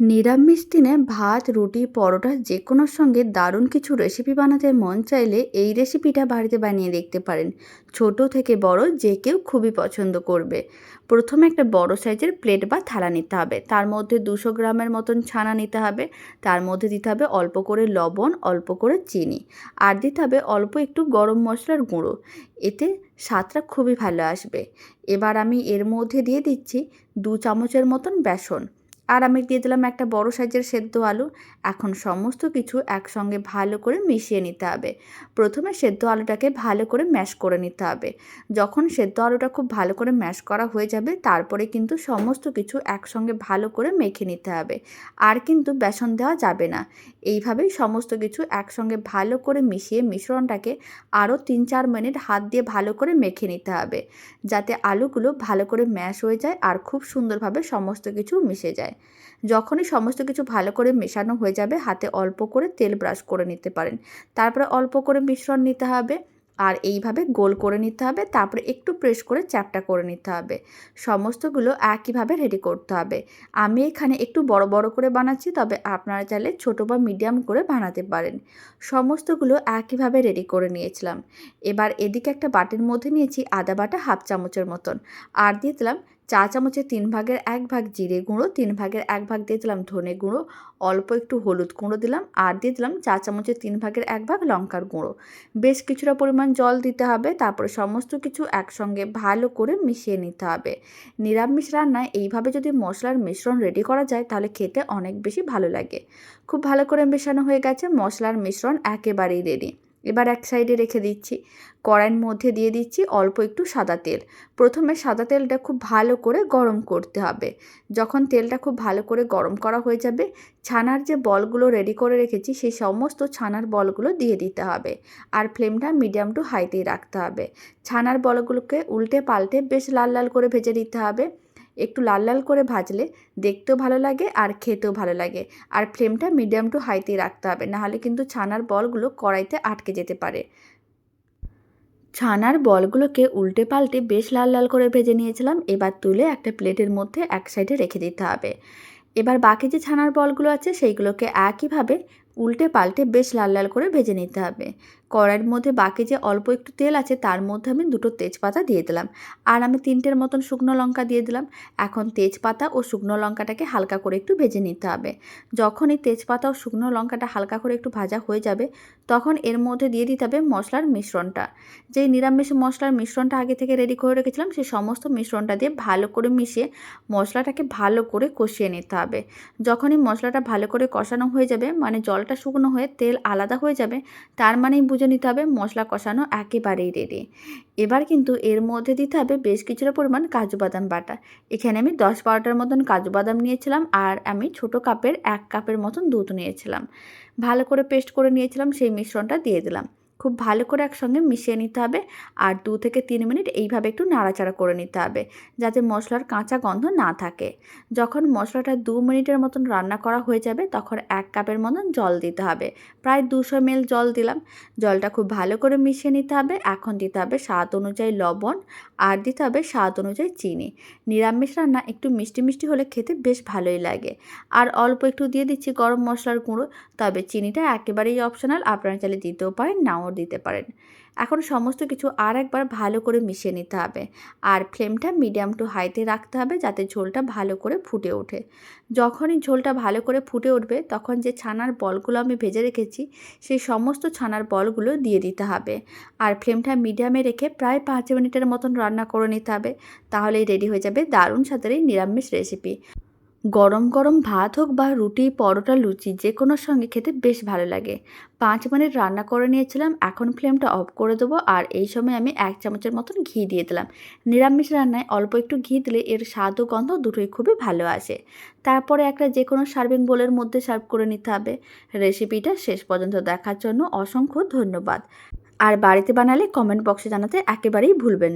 নিরামিষ দিনে ভাত, রুটি, পরোটা যে কোনোর সঙ্গে দারুণ কিছু রেসিপি বানাতে মন চাইলে এই রেসিপিটা বাড়িতে বানিয়ে দেখতে পারেন। ছোট থেকে বড় যে কেউ খুবই পছন্দ করবে। প্রথমে একটা বড় সাইজের প্লেট বা থালা নিতে হবে। তার মধ্যে দুশো গ্রামের মতন ছানা নিতে হবে। তার মধ্যে দিতে হবে অল্প করে লবণ, অল্প করে চিনি। আর দিতে হবে অল্প একটু গরম মশলার গুঁড়ো। এতে স্বাদটা খুবই ভালো আসবে। এবার আমি এর মধ্যে দিয়ে দিচ্ছি দু চামচের মতন বেসন। আর আমি দিয়ে দিলাম একটা বড় সাইজের সেদ্ধ আলু। এখন সমস্ত কিছু একসঙ্গে ভালো করে মিশিয়ে নিতে হবে। প্রথমে সেদ্ধ আলুটাকে ভালো করে ম্যাশ করে নিতে হবে। যখন সেদ্ধ আলুটা খুব ভালো করে ম্যাশ করা হয়ে যাবে, তারপরে কিন্তু সমস্ত কিছু একসঙ্গে ভালো করে মেখে নিতে হবে। আর কিন্তু বেসন দেওয়া যাবে না। এইভাবেই সমস্ত কিছু একসঙ্গে ভালো করে মিশিয়ে মিশ্রণটাকে আরও তিন চার মিনিট হাত দিয়ে ভালো করে মেখে নিতে হবে। যাতে আলুগুলো ভালো করে ম্যাশ হয়ে যায় আর খুব সুন্দরভাবে সমস্ত কিছু মিশে যায়। যখনই সমস্ত কিছু ভালো করে মেশানো হয়ে যাবে, হাতে অল্প করে তেল ব্রাশ করে নিতে পারেন। তারপরে অল্প করে মিশ্রণ নিতে হবে আর এইভাবে গোল করে নিতে হবে, তারপরে একটু প্রেস করে চ্যাপটা করে নিতে হবে। সমস্তগুলো একইভাবে রেডি করতে হবে। আমি এখানে একটু বড় বড় করে বানাচ্ছি, তবে আপনারা চাইলে ছোটো বা মিডিয়াম করে বানাতে পারেন। সমস্তগুলো একইভাবে রেডি করে নিয়েছিলাম। এবার এদিকে একটা বাটির মধ্যে নিয়েছি আদা বাটা হাফ চামচের মতন। আর দিয়ে দিলাম চা চামচের তিন ভাগের এক ভাগ জিরে গুঁড়ো, তিন ভাগের এক ভাগ দিয়ে দিলাম ধনে গুঁড়ো, অল্প একটু হলুদ গুঁড়ো দিলাম আর দিয়ে দিলাম চা চামচের তিন ভাগের এক ভাগ লঙ্কার গুঁড়ো। বেশ কিছুটা পরিমাণ জল দিতে হবে, তারপরে সমস্ত কিছু একসঙ্গে ভালো করে মিশিয়ে নিতে হবে। নিরামিষ রান্নায় এইভাবে যদি মশলার মিশ্রণ রেডি করা যায়, তাহলে খেতে অনেক বেশি ভালো লাগে। খুব ভালো করে মেশানো হয়ে গেছে, মশলার মিশ্রণ একেবারেই রেডি এবার এক সাইডে রেখে দিচ্ছি। কড়াইয়ের মধ্যে দিয়ে দিচ্ছি অল্প একটু সাদা তেল। প্রথমে সাদা তেলটা খুব ভালো করে গরম করতে হবে। যখন তেলটা খুব ভালো করে গরম করা হয়ে যাবে, ছানার যে বলগুলো রেডি করে রেখেছি, সেই সমস্ত ছানার বলগুলো দিয়ে দিতে হবে। আর ফ্লেমটা মিডিয়াম টু হাইতেই রাখতে হবে। ছানার বলগুলোকে উল্টে পাল্টে বেশ লাল লাল করে ভেজে দিতে হবে। একটু লাল লাল করে ভাজলে দেখতেও ভালো লাগে আর খেতেও ভালো লাগে। আর ফ্লেমটা মিডিয়াম টু হাইতেই রাখতে হবে, নাহলে কিন্তু ছানার বলগুলো কড়াইতে আটকে যেতে পারে। ছানার বলগুলোকে উল্টে পাল্টে বেশ লাল লাল করে ভেজে নিয়েছিলাম, এবার তুলে একটা প্লেটের মধ্যে এক সাইডে রেখে দিতে হবে। এবার বাকি যে ছানার বলগুলো আছে, সেইগুলোকে একইভাবে উল্টে পাল্টে বেশ লাল লাল করে ভেজে নিতে হবে। কড়াইয়ের মধ্যে বাকি যে অল্প একটু তেল আছে, তার মধ্যে আমি দুটো তেজপাতা দিয়ে দিলাম। আর আমি তিনটের মতন শুকনো লঙ্কা দিয়ে দিলাম। এখন তেজপাতা ও শুকনো লঙ্কাটাকে হালকা করে একটু ভেজে নিতে হবে। যখনই তেজপাতা ও শুকনো লঙ্কাটা হালকা করে একটু ভাজা হয়ে যাবে, তখন এর মধ্যে দিয়ে দিতে হবে মশলার মিশ্রণটা। যেই নিরামিষ মশলার মিশ্রণটা আগে থেকে রেডি করে রেখেছিলাম সেই সমস্ত মিশ্রণটা দিয়ে ভালো করে মিশিয়ে মশলাটাকে ভালো করে কষিয়ে নিতে হবে। যখনই মশলাটা ভালো করে কষানো হয়ে যাবে মানে জলটা শুকনো হয়ে তেল আলাদা হয়ে যাবে, তার মানেই বুঝে নিতে হবে, মশলা কষানো একেবারেই রেডি এবার কিন্তু এর মধ্যে দিতে হবে বেশ কিছুটা পরিমাণ কাজু বাদাম বাটা। এখানে আমি দশ বারোটার মতন কাজু বাদাম নিয়েছিলাম আর আমি ছোট কাপের এক কাপের মতন দুধ নিয়েছিলাম। ভালো করে পেস্ট করে নিয়েছিলাম, সেই মিশ্রণটা দিয়ে দিলাম। খুব ভালো করে একসঙ্গে মিশিয়ে নিতে হবে আর দু থেকে তিন মিনিট এইভাবে একটু নাড়াচাড়া করে নিতে হবে যাতে মশলার কাঁচা গন্ধ না থাকে। যখন মশলাটা দু মিনিটের মতন রান্না করা হয়ে যাবে তখন এক কাপের মতন জল দিতে হবে। প্রায় দুশো এমএল জল দিলাম। জলটা খুব ভালো করে মিশিয়ে নিতে হবে। এখন দিতে হবে স্বাদ অনুযায়ী লবণ আর দিতে হবে স্বাদ অনুযায়ী চিনি। নিরামিষ রান্না একটু মিষ্টি মিষ্টি হলে খেতে বেশ ভালোই লাগে। আর অল্প একটু দিয়ে দিচ্ছি গরম মশলার গুঁড়ো। তবে চিনিটা একেবারেই অপশনাল। আপনারা চাইলে দিতেও পারেন, নাও দিতে পারেন। এখন সমস্ত কিছু আর একবার ভালো করে মিশিয়ে নিতে হবে। আর ফ্লেমটা মিডিয়াম টু হাইতে রাখতে হবে যাতে ঝোলটা ভালো করে ফুটে ওঠে। যখনই ঝোলটা ভালো করে ফুটে উঠবে, তখন যে ছানার বলগুলো আমি ভেজে রেখেছি, সেই সমস্ত ছানার বলগুলো দিয়ে দিতে হবে। আর ফ্লেমটা মিডিয়ামে রেখে প্রায় পাঁচ মিনিটের মতন রান্না করে নিতে হবে। তাহলেই রেডি হয়ে যাবে দারুণ সাথে নিরামিষ রেসিপি। গরম গরম ভাত হোক বা রুটি, পরোটা, লুচি, যে কোনো সঙ্গে খেতে বেশ ভালো লাগে। পাঁচ মিনিট রান্না করে নিয়েছিলাম, এখন ফ্লেমটা অফ করে দেবো আর এই সময় আমি এক চামচের মতন ঘি দিয়ে দিলাম। নিরামিষ রান্নায় অল্প একটু ঘি দিলে এর স্বাদ ও গন্ধ দুটোই খুবই ভালো আসে। তারপরে একটা যে কোনো সার্ভিং বোলের মধ্যে সার্ভ করে নিতে হবে। রেসিপিটা শেষ পর্যন্ত দেখার জন্য অসংখ্য ধন্যবাদ। আর বাড়িতে বানালে কমেন্ট বক্সে জানাতে একেবারেই ভুলবেন